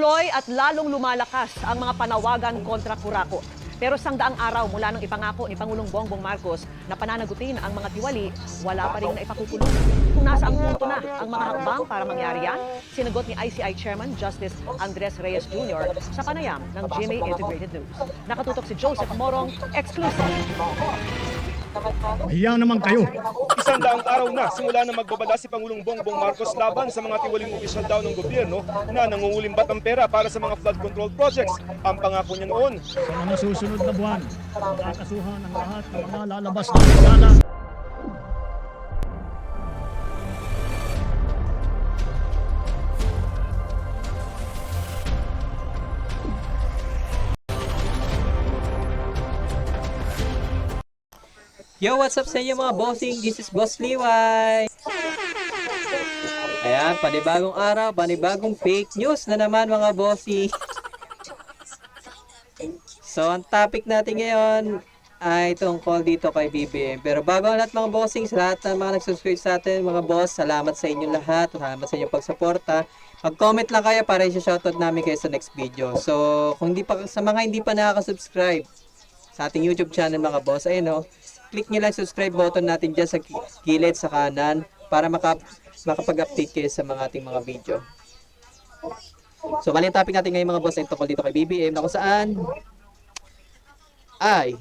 Tuloy at lalong lumalakas ang mga panawagan kontra Kurako. Pero sang daang araw mula nang ipangako ni Pangulong Bongbong Marcos na pananagutin ang mga tiwali, wala pa rin na ipakukulong. Kung nasa ang punto na ang mga hakbang para mangyari yan, sinagot ni ICI Chairman Justice Andres Reyes Jr. sa panayam ng GMA Integrated News. Nakatutok si Joseph Morong, exclusive. Hiya naman kayo. Isang daang araw na simula na magbabala si Pangulong Bongbong Marcos laban sa mga tiwaling opisyal daw ng gobyerno na nangungulimbat ng pera para sa mga flood control projects. Ang pangako niya noon, Sa mga susunod na buwan, makakasuhan ang lahat ng mga lalabas na sala. Yo, what's up sa inyo mga bossing? This is Boss Liway. Ayan, panibagong araw, panibagong fake news na naman mga bossing. So, ang topic natin ngayon ay tungkol dito kay BBM. Pero bago ang lahat mga bossing, sa lahat ng mga nag-subscribe sa atin, mga boss, salamat sa inyong lahat. Salamat sa inyong pagsuporta. Mag-comment lang kayo para i-shoutout namin kayo sa next video. So, kung hindi pa, sa mga hindi pa nakaka-subscribe sa ating YouTube channel mga boss, ayun o, click nyo lang subscribe button natin dyan sa gilid sa kanan para maka, makapag-update kayo sa mga ating mga video. So, ang topic natin ngayon mga boss ay tungkol dito kay BBM na kung saan ay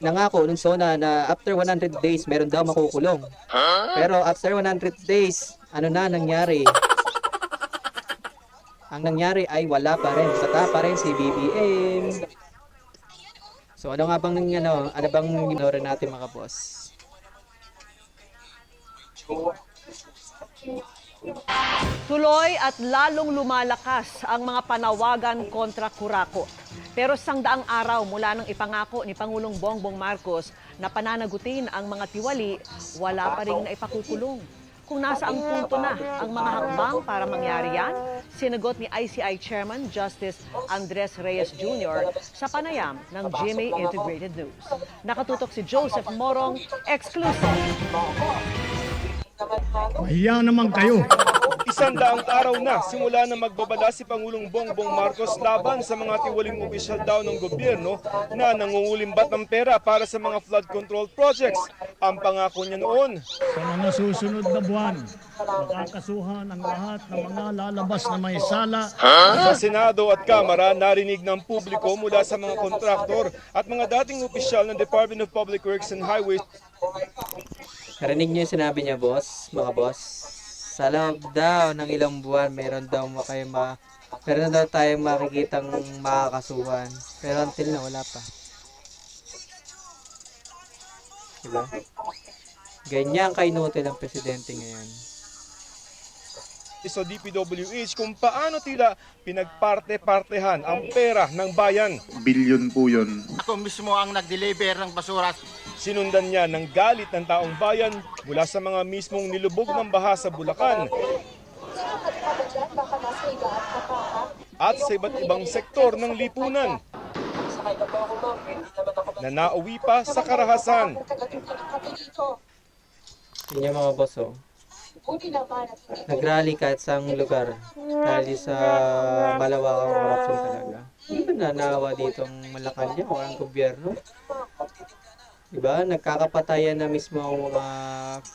nangako nung Sona na after 100 days meron daw makukulong. Pero after 100 days, ano na nangyari? Ang nangyari ay wala pa rin. Sata pa rin si BBM. So ano nga bang ano, ano bang ginawa natin mga boss? Tuloy at lalong lumalakas ang mga panawagan kontra Kurako. Pero sang daang araw mula nang ipangako ni Pangulong Bongbong Marcos na pananagutin ang mga tiwali, wala pa rin na ipakukulong. Kung nasa ang punto na ang mga hakbang para mangyari yan, sinagot ni ICI Chairman Justice Andres Reyes Jr. sa panayam ng GMA Integrated News. Nakatutok si Joseph Morong, exclusive. Hiya naman kayo. Isang daang araw na simula na magbabala si Pangulong Bongbong Marcos laban sa mga tiwaling opisyal daw ng gobyerno na nangungulimbat ng pera para sa mga flood control projects. Ang pangako niya noon, Sa mga susunod na buwan, makakasuhan ang lahat ng mga lalabas na may sala. Sa Senado at Kamara, narinig ng publiko mula sa mga kontraktor at mga dating opisyal ng Department of Public Works and Highways Narinig niyo yung sinabi niya boss, mga boss? Sa loob daw ng ilang buwan, meron daw mo kayo ma... Meron daw tayong makikitang makakasuhan. Pero until na, wala pa. Diba? Ganyan kainutil ang presidente ngayon. sa DPWH kung paano tila pinagparte-partehan ang pera ng bayan. bilyon po yun. Ako mismo ang nag-deliver ng basura. Sinundan niya ng galit ng taong bayan mula sa mga mismong nilubog ng baha sa Bulacan at sa iba't ibang sektor ng lipunan na nauwi pa sa karahasan. Yun yung mga boss, oh. Nagrally kahit sa lugar. Dahil sa malawakang corruption talaga. Hindi ba nanawa dito ang Malacanang o ang gobyerno? Diba? Nagkakapatayan na mismo ang mga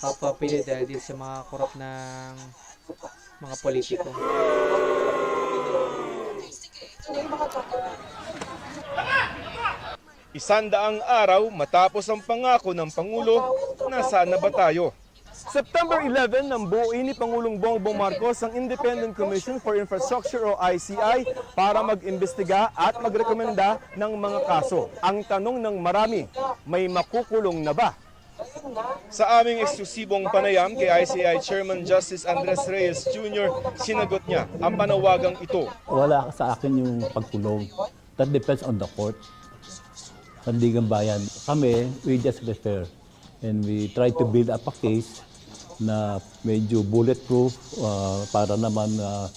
kapwa Pinoy dahil din sa mga korap ng mga politiko. Isandaang araw matapos ang pangako ng Pangulo, na ba tayo? September 11 nang buuin ni Pangulong Bongbong Marcos ang Independent Commission for Infrastructure o ICI para mag-imbestiga at magrekomenda ng mga kaso. Ang tanong ng marami, may makukulong na ba? Sa aming eksklusibong panayam kay ICI Chairman Justice Andres Reyes Jr., sinagot niya ang panawagang ito. wala sa akin yung pagkulong. That depends on the court. Sandigan Bayan. Kami, we just refer. And we try to build up a case na medyo bulletproof uh, para naman uh,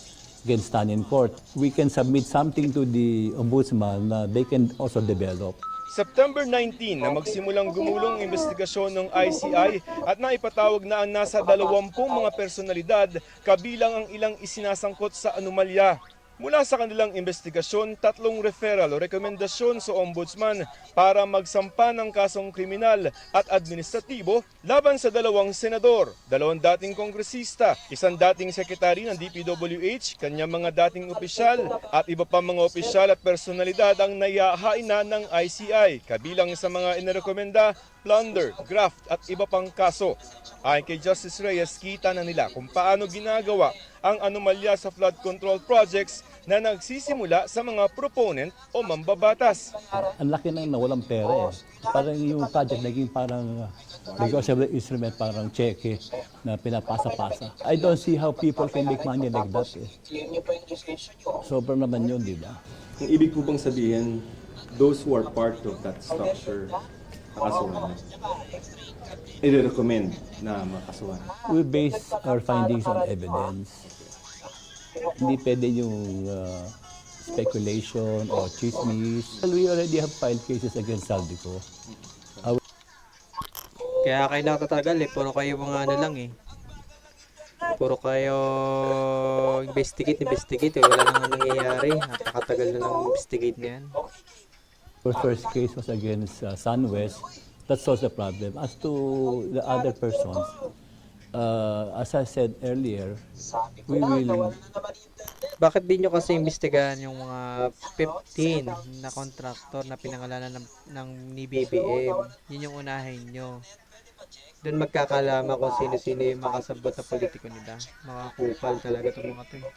can stand in court. We can submit something to the ombudsman na they can also develop. September 19 na magsimulang gumulong investigasyon ng ICI at naipatawag na ang nasa 20 mga personalidad kabilang ang ilang isinasangkot sa anomalya. Mula sa kanilang investigasyon, tatlong referral o rekomendasyon sa ombudsman para magsampa ng kasong kriminal at administratibo laban sa dalawang senador, dalawang dating kongresista, isang dating sekretary ng DPWH, kanyang mga dating opisyal at iba pa mga opisyal at personalidad ang nayahain na ng ICI, kabilang sa mga inirekomenda, plunder, graft at iba pang kaso. Ayon kay Justice Reyes, kita na nila kung paano ginagawa ang anomalya sa flood control projects na nagsisimula sa mga proponent o mambabatas. Ang laki na nawalang pera eh. Parang yung project naging parang uh, negotiable instrument, parang cheque na pinapasa-pasa. I don't see how people can make money like that eh. Sobrang naman yun, di ba? Ang ibig po bang sabihin, those who are part of that structure, nakasuhan na? I-recommend na makasuhan. We base our findings on evidence. Hindi pwede yung uh, speculation or chismis. Well, we already have filed cases against Saldico. Kaya kayo nakatatagal eh. Puro kayo mga ano lang eh. Puro kayo investigate, investigate eh. Wala nang nangyayari. Napakatagal na lang investigate na yan. Our first case was against uh, SunWest. That solves the problem. As to the other persons, uh, as I said earlier, we will Bakit di nyo kasi imbestigahan yung mga 15 na contractor na pinangalanan ng, ng ni BBM? Yun yung unahin nyo. Doon magkakalama kung sino-sino yung makasabot na politiko nila. Mga kupal talaga itong mga to. eh.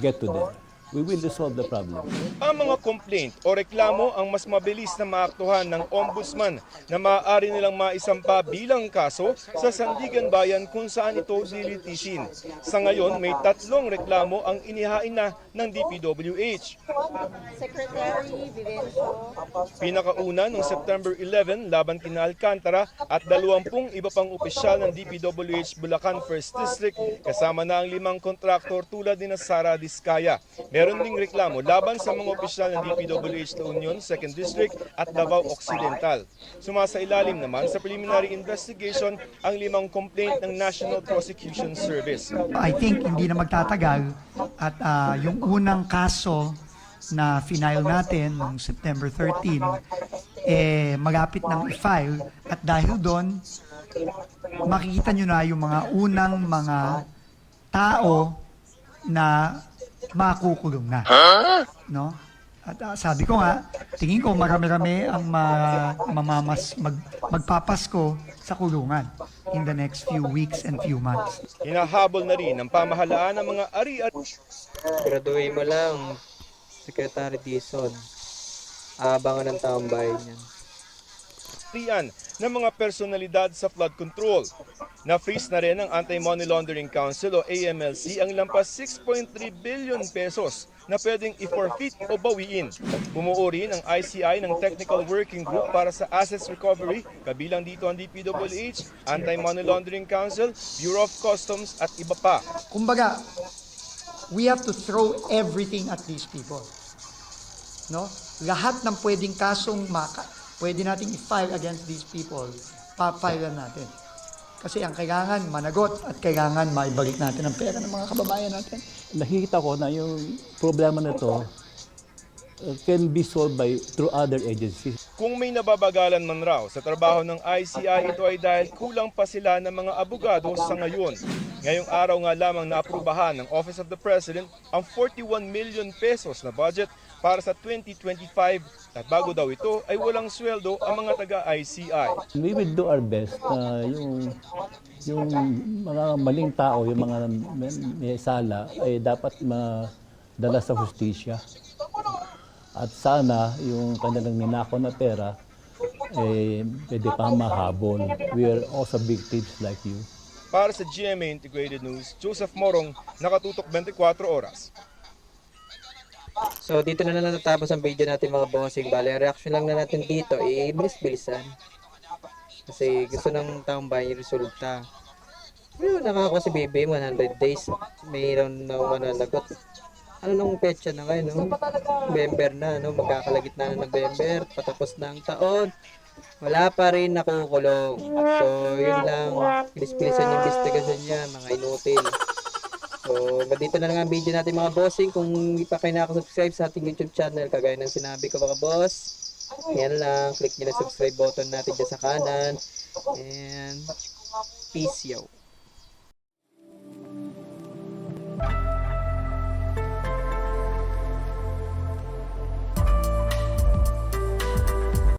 get to them. We will resolve the problem. Ang mga complaint o reklamo ang mas mabilis na maaktuhan ng ombudsman na maaari nilang maisampa bilang kaso sa Sandigan Bayan kung saan ito dilitisin. Sa ngayon, may tatlong reklamo ang inihain na ng DPWH. Pinakauna noong September 11 laban kina Alcantara at 20 iba pang opisyal ng DPWH Bulacan 1st District kasama na ang limang kontraktor tulad ni Sara Diskaya. Meron ding reklamo laban sa mga opisyal ng DPWH La Union 2nd District at Davao Occidental. Sumasa ilalim naman sa preliminary investigation ang limang complaint ng National Prosecution Service. I think hindi na magtatagal at ah, yung unang kaso na final natin noong September 13 eh magapit ng i-file at dahil doon makikita nyo na yung mga unang mga tao na makukulong na. No? At ah, sabi ko nga, tingin ko marami-rami ang ma- mamamas mag, magpapasko sa kulungan in the next few weeks and few months. Hinahabol na rin ng pamahalaan ng mga ari at Graduate mo lang, Secretary Dison. Aabangan ng taong bayan yan. Riyan ng mga personalidad sa flood control. Na-freeze na rin ng Anti-Money Laundering Council o AMLC ang lampas 6.3 billion pesos na pwedeng i-forfeit o bawiin. Bumuo rin ang ICI ng Technical Working Group para sa Assets Recovery, kabilang dito ang DPWH, Anti-Money Laundering Council, Bureau of Customs at iba pa. Kumbaga, we have to throw everything at these people. No? Lahat ng pwedeng kasong maka, pwede nating i-file against these people, pa-file natin. Kasi ang kailangan managot at kailangan maibalik natin ang pera ng mga kababayan natin. Nakikita ko na yung problema na to uh, can be solved by through other agencies. Kung may nababagalan man raw sa trabaho ng ICI, ito ay dahil kulang pa sila ng mga abogado sa ngayon. Ngayong araw nga lamang naaprubahan ng Office of the President ang 41 million pesos na budget para sa 2025 at bago daw ito ay walang sweldo ang mga taga-ICI. We will do our best na yung yung mga maling tao, yung mga may, sala ay dapat madala sa hustisya. At sana yung kanilang ninakaw na pera eh pwede pa mahabol. We are also victims like you. Para sa GMA Integrated News, Joseph Morong, nakatutok 24 oras. So, dito na lang natapos ang video natin mga bossing. Bale, ang reaction lang na natin dito, eh, bilis-bilisan. Kasi gusto ng taong bayan yung resulta. Pero nakako si BBM 100 days. Mayroon na mananagot. Ano nung petsa na ngayon, no? November na, no? Magkakalagit na ng November, patapos na ang taon. Wala pa rin nakukulong. So, yun lang. Pilis-pilisan yung investigasyon niya, mga inutil. So, dito na lang ang video natin mga bossing. Kung hindi pa kayo nakasubscribe sa ating YouTube channel, kagaya ng sinabi ko mga boss, yan lang. Click nyo na subscribe button natin dyan sa kanan. And peace yo.